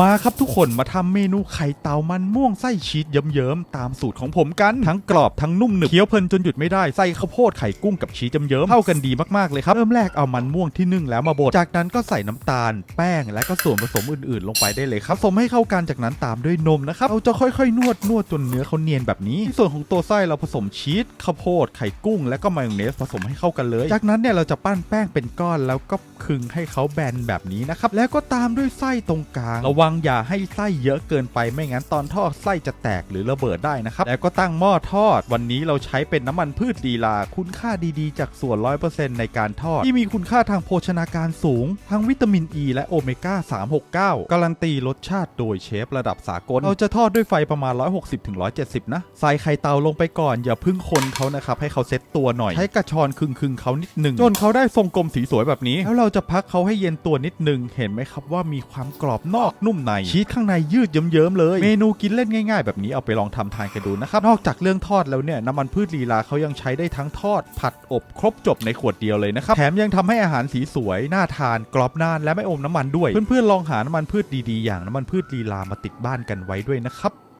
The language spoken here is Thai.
มาครับทุกคนมาทำเมนูไข่เตามันม่วงไส้ชีสเยิ้มๆตามสูตรของผมกัน ทั้งกรอบทั้งนุ่มหนึบเคี้ยวเพลินจนหยุดไม่ได้ใส่ข้าวโพดไข่กุ้งกับชีสเยิ้มๆเข้ากันดีมากๆเลยครับ เริ่มแรกเอามันม่วงที่นึ่งแล้วมาบดจากนั้นก็ใส่น้ำตาล แป้งและก็ส่วนผสมอื่นๆ ลงไปได้เลยครับผสมให้เข้ากันจากนั้นตามด้วยนมนะครับเราจะค่อยๆ นวดนวดจนเนื้อเขาเนียนแบบนี้ส่วนของตัวไส้เราผสมชีสข้าวโพดไข่กุ้ง และก็มายองเนสผสมให้เข้ากันเลย จากนั้นเนี่ยเราจะปั้นแป้งเป็นก้อนแล้วก็คึงให้เขาแบนแบบนี้นะครับแล้วก็ตามด้วยไส้ตรงกลางระวังอย่าให้ไส้เยอะเกินไปไม่งั้นตอนทอดไส้จะแตกหรือระเบิดได้นะครับ แล้วก็ตั้งหม้อทอด วันนี้เราใช้เป็นน้ำมันพืชดีลา คุณค่าดีๆ จากส่วน 100%ในการทอด ที่มีคุณค่าทางโภชนาการสูง ทั้งวิตามินอ e ีและโอเมก้า 369 การันตีรสชาติโดยเชฟระดับสากล เราจะทอดด้วยไฟประมาณ 160-170 นะ ใส่ไข่เตาลงไปก่อนอย่าพึ่งคนเขานะครับให้เขาเซ็ตตัวหน่อย ใช้กระชอนคึงๆเขานิดหนึ่งจนเขาได้ทรงกลมสีสวยแบบนี้ แล้วเราจะพักเขาให้เย็นตัวนิดหนึ่งเห็นไหมครับว่ามีความกรอบนอกนุ่มในชีสข้างในยืดเยิ้มๆเลย เมนูกินเล่นง่ายๆ แบบนี้เอาไปลองทำทานกันดูนะครับ นอกจากเรื่องทอดแล้วเนี่ยน้ำมันพืชลีลาเขายังใช้ได้ทั้งทอด ผัดอบครบจบในขวดเดียวเลยนะครับแถมยังทำให้อาหารสีสวยน่าทานกรอบนานและไม่อมน้ำมันด้วย เพื่อนๆลองหาน้ำมันพืชดีๆอย่างน้ำมันพืชลีลามาติดบ้านกันไว้ด้วยนะครับ